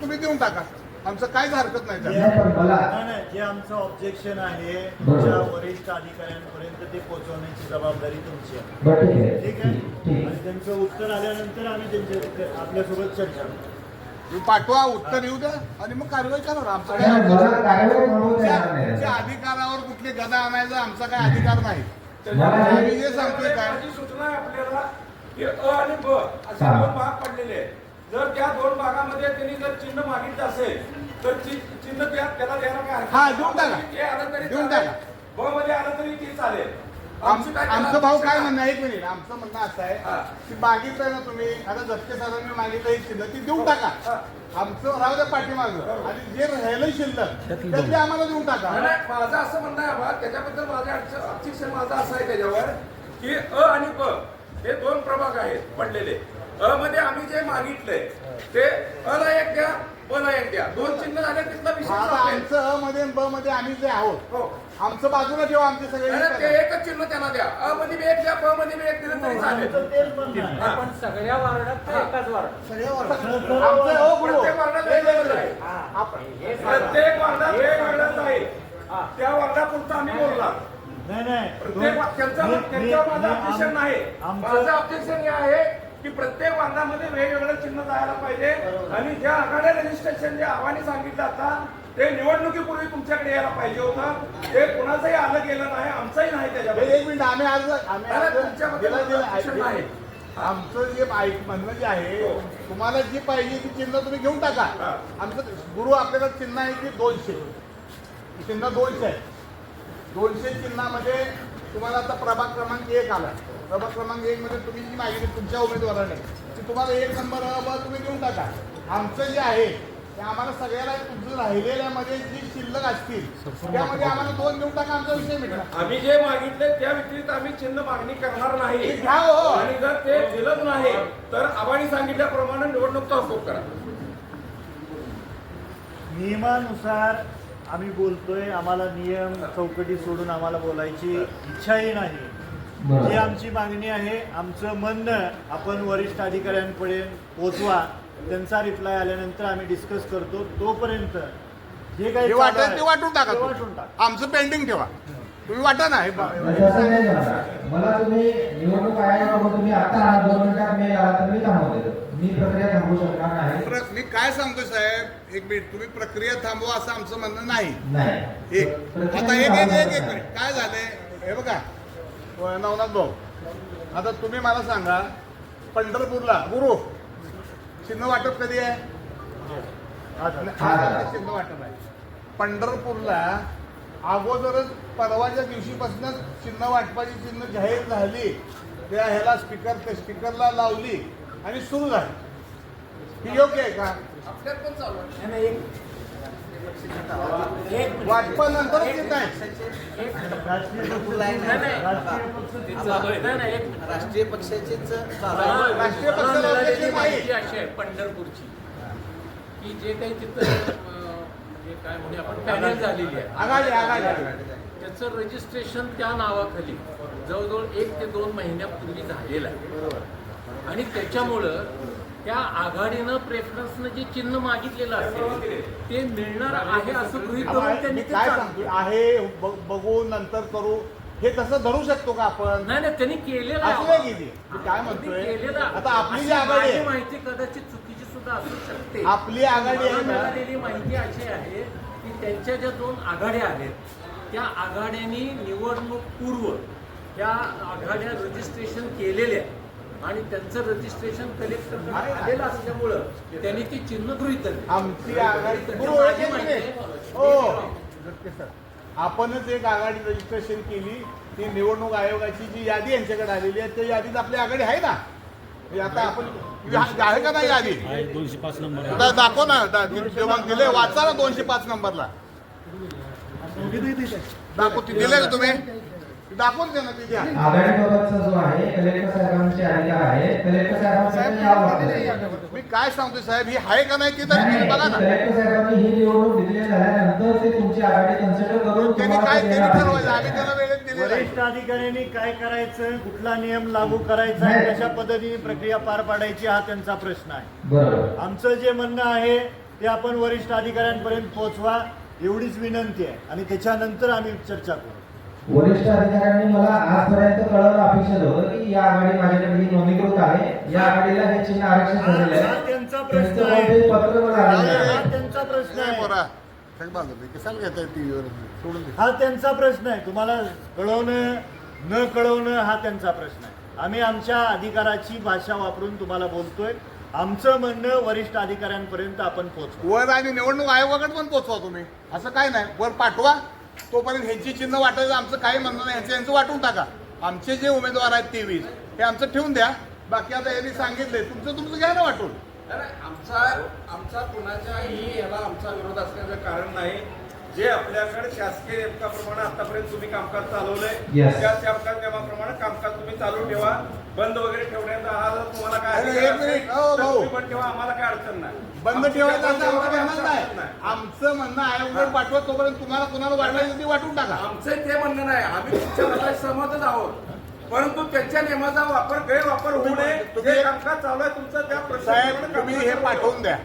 तुम्ही देऊन टाका. आमचं काहीच हरकत नाही त्याला. नाही, पण मला नाही, नाही, जे आमचं ऑब्जेक्शन आहे. तुमच्या वरिष्ठ अधिकाऱ्यांपर्यंत ते पोहोचवण्याची जबाबदारी तुमची आहे. बरं ठीक आहे. ठीक आहे? ठीक ठीक. आणि त्यांचं उत्तर आल्यानंतर आम्ही त्यांच्या आपल्यासोबत चर्चा करू. तुम्ही पाठवा उत्तर येऊ द्या आणि मग कारवाई करणार आमचं नाही, काय मला कारवाई म्हणून तुमच्या देणार नाही. तुमच्या अधिकारावर कुठली गदा आणायचा आमचा काय अधिकार नाही. मला हे- आम्ही जे सांगतोय काय? सूचना आहे आपल्याला की अ आणि ब असे हा. दोन भाग पडलेले आहेत. जर त्या दोन भागामध्ये त्यांनी जर चिन्ह मागितलं असेल तर चि- चिन्ह त्या त्याला द्यायला काय हा. देऊन टाका. ते देऊन. टाका. ब मध्ये आलं तरी ती चालेल आम- आमची काय त्याला आमचं भाऊ काय म्हणणं आहे? एक मिनिट आमचं म्हणणं असं हा. आहे की मागितलंय ना तुम्ही आता जप्ते सरांनी मागितलं ही शिल्लक ती देऊन टाका हा. आमचं राहू द्या पाठीमागं आणि जे राहिलं शिल्लक त्यातली आम्हाला देऊन टाका माझं असं म्हणणं आहे बा त्याच्याबद्दल माझं अक्षिक्षण माझं असं आहे त्याच्यावर की अ आणि ब हे दोन प्रभाग आहेत पडलेले अ मध्ये आम्ही जे मागितलंय ते अ ला एक द्या ब ला एक द्या. दोन चिन्ह झाले तिथला विषय. आमचं अ मध्ये ब मध्ये आम्ही जे आहोत हो. आमचं बाजूला ठेवा आमचे सगळे ते एकच चिन्ह त्यांना द्या. अ मध्ये बी एक द्या ब मध्ये बी एक दिलं तरी चालेल. आहे. हा. पण सगळ्या वार्डात ते एकाच वार्ड आमचं हो गुरु प्रत्येक वार्डात वेगवेगळं आहे. आपण- प्रत्येक वार्डात वेगवेगळंच आहे. त्या वार्डापुरतं आम्ही बोलला नाही. नाही प्रत्येक वा- त्यांचं त्यांच्यावर माझं ऑब्जेक्शन नाही. आमचं- माझं ऑब्जेक्शन हे आहे की प्रत्येक वार्डामध्ये वेगवेगळं चिन्ह जायला पाहिजे. आणि ज्या आघाड्या रजिस्ट्रेशन जे आव्हाने सांगितलं आता ते निवडणुकीपूर्वी तुमच्याकडे यायला पाहिजे होतं. ते कुणाचंही आलं गेलं नाही आमचंही नाही हे त्याच्यामध्ये. एक मिनिट आम्ही नाही. आमचं जे म्हणणं जे आहे तुम्हाला जी पाहिजे ती चिन्ह तुम्ही घेऊन टाका. हा. आमचं गुरु आपल्याला चिन्ह आहे की दोनशे. चिन्ह दोनशे आहे. दोनशे चिन्हामध्ये तुम्हाला आता प्रभाग क्रमांक एक आला. प्रभाग क्रमांक एक मध्ये तुम्ही जी माहिती तुमच्या उमेदवाराने ती तुम्हाला एक नंबर तुम्ही घेऊन टाका. आमचं जे आहे ते आम्हाला सगळ्याला तुमचं राहिलेल्यामध्ये जी शिल्लक असतील त्यामध्ये आम्हाला दोन घेऊन टाका आमचा विषय मिळणार आम्ही जे मागितले त्या व्यतिरिक्त आम्ही चिन्ह मागणी करणार नाही. हे घ्या हो. आणि जर ते दिलंच नाही तर आव्हाने सांगितल्याप्रमाणे निवडणूक तहकूब करा. नियमानुसार आम्ही बोलतोय आम्हाला नियम चौकटी सोडून आम्हाला बोलायची इच्छाही नाही. जी बरं आमची मागणी आहे आमचं म्हणणं आपण वरिष्ठ अधिकाऱ्यांकडे पोचवा. त्यांचा रिप्लाय आल्यानंतर आम्ही डिस्कस करतो. तोपर्यंत जे काही हे चालू वाटेल ते वाटून टाका ते. वाटून टाका. आमचं पेंडिंग ठेवा. तुम्ही वाटा ना हे म्हणजे असं नाही म्हणणार. मला तुम्ही निवडणूक तुम्ही आता हा दोन मिनिटात मेल आला तर मी थांबवते मी प्रक्रिया थांबवू शकणार नाही. प्र- मी काय सांगतो साहेब? एक मिनिट तुम्ही प्रक्रिया थांबवा असं आमचं म्हणणं नाही. नाही. एक. प्रक्रिया आता एक एक एक मिनिट. काय झालंय? हे बघा. नवनाथ भाऊ आता तुम्ही मला सांगा पंढरपूरला गुरु चिन्ह वाटप कधी आहे? आज हा, हा. चिन्ह वाटप आहे. पंढरपूरला अगोदरच परवाच्या दिवशीपासूनच चिन्ह वाटपाची चिन्ह जाहीर झाली. त्या ह्याला स्पीकर त्या स्पीकरला लावली आणि सुरू झाली. ही योग्य आहे का? आपल्यात पण चालू आहे. पक्ष राष्ट्रीय पक्षाचीच राष्ट्रीय आहे पंढरपूरची. की जे काही तिथं म्हणजे काय म्हणजे आपण पॅनल झालेली आहे. आघाडी. त्याचं रजिस्ट्रेशन त्या नावाखाली. जवळजवळ एक ते दोन महिन्यापूर्वी झालेलं आहे. आणि त्याच्यामुळं त्या आघाडीनं प्रेफरन्सनं जे चिन्ह मागितलेलं असेल ते मिळणार आहे असं गृहीत धरून मी त्यांनी ते काय चालू सांगतो आहे ब- बघू नंतर करू. हे तसं धरू शकतो का आपण? नाही नाही त्यांनी केलेलं असं नाही आहे किती मी काय म्हणतोय? केलेलं आता आपली अशी जी आघाडी माझी आहे माहिती कदाचित चुकीची सुद्धा असू शकते. आपली आघाडी आहे मला ना? मिळालेली माहिती अशी आहे की त्यांच्या ज्या दोन आघाड्या आहेत त्या आघाड्यांनी निवडणूक पूर्व त्या आघाड्या रजिस्ट्रेशन केलेल्या आहेत. आणि त्यांचं रजिस्ट्रेशन कलेक्टर आलेलं असल्यामुळं त्यांनी ती चिन्ह गृहीत. हो झटके सर. आपणच एक आघाडी रजिस्ट्रेशन केली. ती निवडणूक आयोगाची जी यादी यांच्याकडे आलेली आहे त्या यादीत आपली आघाडी आहे ना? हे आता आपण आहे का नाही यादी? दोनशे पाच नंबर दाखव ना दिले वाचा ना दोनशे पाच नंबरला. दाखव ती दिले का तुम्ही? दाखवून दे ना ती द्या आघाडीबाबतचा जो आहे कलेक्टर साहेबांचे आहे कलेक्टर लागतं. मी काय सांगतोय साहेब ही आहे का नाही ती तरी नाही, तुम्ही बघा नाही, ना. कलेक्टर साहेबांनी ही निवडणूक डिक्लेअर झाल्यानंतर ते तुमची आघाडी कन्सिडर करून त्यांनी तुम्हाला काय ते त्यांनी देणार ठरवायचं. आम्ही त्याला वेळेत दिलेलं आहे. वरिष्ठ अधिकाऱ्यांनी काय करायचं? कुठला नियम लागू करायचा आहे. कशा पद्धतीने प्रक्रिया पार पाडायची? हा त्यांचा प्रश्न आहे. बरोबर. आमचं जे म्हणणं आहे ते आपण वरिष्ठ अधिकाऱ्यांपर्यंत पोहोचवा. एवढीच विनंती आहे. आणि त्याच्यानंतर आम्ही चर्चा करू. वरिष्ठ अधिकाऱ्यांनी मला आजपर्यंत कळवणं अपेक्षित होतं की या आघाडी माझ्याकडे ही नोंदणीकृत आहे या आघाडीला हे चिन्ह आरक्षित झालेलं हा आहे त्यांचा प्रश्न त्यांचं आहे. कोणतेही पत्र मला आलेलं हा. त्यांचा प्रश्न आहे. हा त्यांचा प्रश्न तुम्हाला कळवणं न कळवणं हा त्यांचा प्रश्न आहे. आम्ही आमच्या अधिकाराची भाषा वापरून तुम्हाला बोलतोय. आमचं म्हणणं वरिष्ठ अधिकाऱ्यांपर्यंत आपण पोहोचू वर आणि निवडणूक आयोगाकडे पण पोचवा तुम्ही. असं काय नाही. वर पाठवा. तोपर्यंत ह्यांची चिन्ह वाटायचं आमचं काही म्हणणं नाही. यांचं यांचं वाटून टाका. आमचे जे उमेदवार आहेत तेवीस हे आमचं ठेवून द्या. बाकी आता यांनी सांगितलंय. तुमचं तुमचं घ्या ना वाटून. अरे आमचा आमचा कुणाच्याही याला आमचा विरोध असण्याचं कारण नाही. जे आपल्याकडे शासकीय नियमकाप्रमाणे आतापर्यंत तुम्ही कामकाज चालवलंय. त्या शासकीय नियमाप्रमाणे कामकाज तुम्ही चालू ठेवा. बंद वगैरे ठेवण्याचा हा तुम्हाला काय अरे, अधिकार एक असेल, मिनिट. हो, पण ठेवा. आम्हाला काय अडचण नाही. बंद आमची ठेवायचं असं आमचं म्हणणं नाही. अडचण आमचं म्हणणं आयोगाकडे पाठवा तोपर्यंत तुम्हाला कुणाला वाटायचं ते वाटून टाका. आमचं ते म्हणणं नाही आम्ही तुमच्या सहमतच आहोत. परंतु त्यांच्या नियमाचा वापर गैरवापर होऊ नये. कामकाज चालू आहे तुमचं त्या तुम्ही हे पाठवून द्या.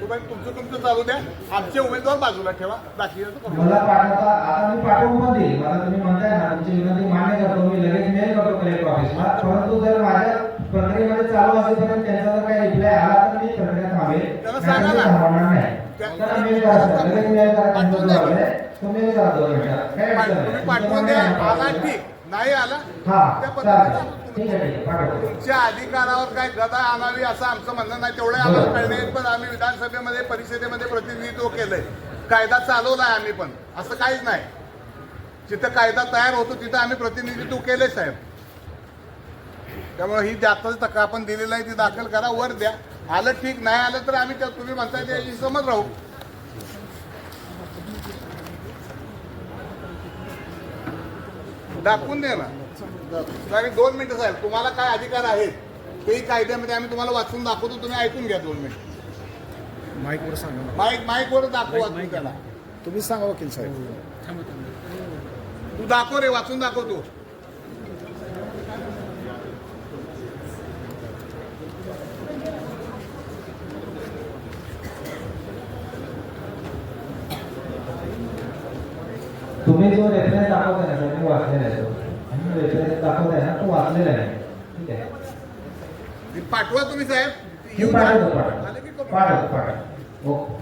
तुम्ही तुमचं तुमचं चालू द्या. आमचे उमेदवार बाजूला ठेवा. बाकी मला पाठवता आता मी पाठवून पण देईल. मला तुम्ही म्हणताय ना तुमची विनंती मान्य करतो. मी लगेच मेल करतो कलेक्टर ऑफिसला परंतु जर माझ्या प्रक्रियेमध्ये चालू असेपर्यंत त्यांचा जर काही रिप्लाय आला पाठवून द्या. तुम्ही पाठवून द्या आला ठीक नाही आला हा त्या पद्धतीने तुमच्या अधिकारावर काय गदा आणावी असं आमचं म्हणणं नाही तेवढे आम्हाला कळले पण आम्ही विधानसभेमध्ये परिषदेमध्ये प्रतिनिधित्व केलंय. कायदा चालवलाय आम्ही पण असं काहीच नाही. जिथं कायदा तयार होतो तिथं आम्ही प्रतिनिधित्व केले साहेब. त्यामुळे ही दाखल तक आपण दिलेलं आहे ती दाखल करा वर द्या. आलं ठीक नाही आलं तर आम्ही त्या तुम्ही म्हणताय त्याची समज राहू. दाखवून दे ना. दोन मिनिटं साहेब तुम्हाला काय अधिकार आहेत तेही कायद्यामध्ये आम्ही तुम्हाला वाचून दाखवतो तुम्ही ऐकून घ्या दोन मिनिट. माईकवर सांगा. माईक माईकवर दाखव वाचून त्याला. तुम्हीच सांगा वकील साहेब. तू दाखव रे वाचून दाखव तुम्ही जो रेफरन्स दाखवताय ना सर मी वाचलेला आहे तो. रेफरन्स दाखवताय ना तो वाचलेला आहे. ठीक आहे? हे पाठवा तुम्ही साहेब. पाठवतो पाठवतो. पाठवतो पाठवतो. ओके.